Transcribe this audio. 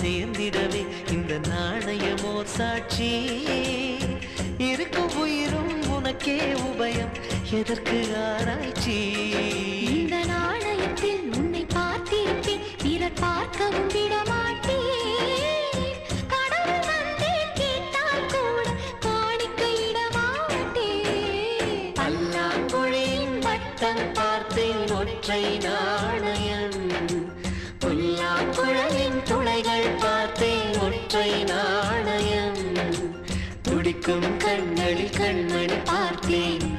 சேர்ந்திடவே இந்த நாணயமோர் சாட்சி இருக்கும் உயிரும் உனக்கே உபயம் எதற்கு ஆராய்ச்சி? இந்த நாணயத்தில் உன்னை பார்த்திருப்பேன் பிறர் பார்க்கவும் விடமாட்டேன். கடவுள் வந்தே கேட்டால் கூட காணிக்கையிடமாட்டேன் பல்லாங்குழியின் வட்டம் பார்த்தேன் ஒற்றை நாணயம். புல்லாங்குழலின் பார்த்தேன் ஒற்றை நாணயம். துடிக்கும் கண்களில் கண்மணி பார்த்தேன்